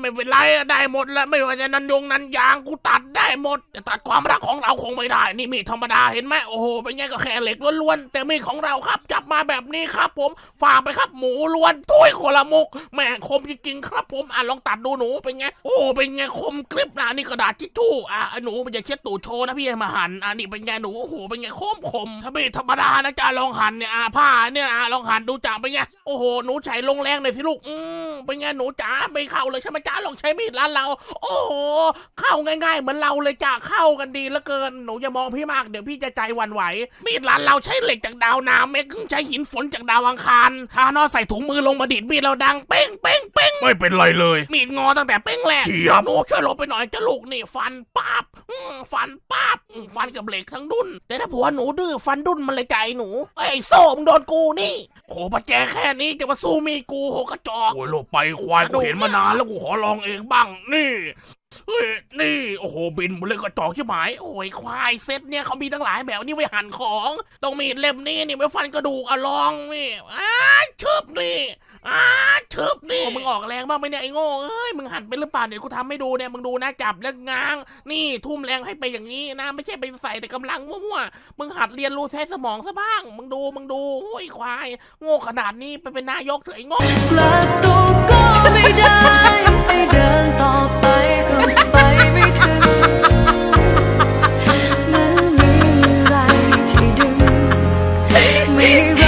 ไม่เป็นไรอะได้หมดแล้วไม่ว่าจะนันยงนันยางกูตัดได้หมดแต่ตัดความรักของเราคงไม่ได้ นี่มีดธรรมดาเห็นไหมโอ้โหเป็นไงก็แค่เหล็กล้วนๆแต่มีดของเราครับจับมาแบบนี้ครับผมฝากไปครับหมูล้วนถ้วยคนละมุกแม่คมจริงๆครับผมอะลองตัดดูหนูเป็นไงโอ้เป็นไงคมกริบนะนี่กระดาษทิชชู่อะหนูมันจะเช็ดตูดโชว์นะพี่มาหั่นอะนี่เป็นไงหนูโอ้โหเป็นไงคมคมถ้ามีดธรรมดานะจ๊ะลองหั่นเนี่ยอะผ้าเนี่ยอะลองหั่นดูจ้าเป็นไงโอ้โหหนูใช้ลงแรงหน่อยสิลูกอืม เป็นไงหนูจ๋าไม่เข้าเลยใช่ไหมจ๊ะลองใช้มีดร้านเรา โอ้โหเข้าง่ายๆ เหมือนเราเลยจ้ะเข้ากันดีเหลือเกินหนูอย่ามองพี่มากเดี๋ยวพี่จะใจหวั่นไหว มีดร้านเราใช้เหล็กจากดาวน้ำเอ็กซ์ใช้หินฝนจากดาวอังคารถ้านอใส่ถุงมือลงมาดีดมีดเราดังเป้งเป้งเป้งไม่เป็นไรเลย มีดงอตั้งแต่เป้งแรกเฉียบหนูช่วยหลบไปหน่อยจะลูกนี่ฟันป๊าบอืมฟันป๊าบอืม ฟันกับเหล็กทั้งดุนแต่ถ้าผัวหนูดื้อฟันดุนมันเลยใจหนูไอ้โซ่มึงโดนกูนี่โหประแจแค่นี้จะมาสู้มีดกูโหกระจอก โอ้ยโลกไปควายกูเห็นมานานแล้วกูขอลองเองบ้าง นี่เฮ้ยนี่โอ้โหบินหมดเลยกระจอกใช่ไหมโอ้ยควายเซตเนี่ยเขามีตั้งหลายแบบนี่ไว้หั่นของต้องมีดเล่มนี้นี่ไว้ฟันกระดูกอะลองนี่อ้าชึบนี่ อ้าทึบนี่มึงออกแรงมากไหมเนี่ยไอ้โง่เอ้ยมึงหัดเป็นหรือเปล่าเดี๋ยวกูทำไม่ดูเนี่ยมึงดูนะจับแล้วง้าง นี่ทุ่มแรงให้ไปอย่างนี้นะ ไม่ใช่ไปใส่แต่กำลังมั่วๆมึงหัดเรียนรู้ใช้สมองซะบ้าง มึงดูมึงดูโอ้ยควาย โง่ขนาดนี้ไปเป็นนายกเถอะไอ้โง่ประตูก็ไม่ได้ไปเดินต่อไม่ไ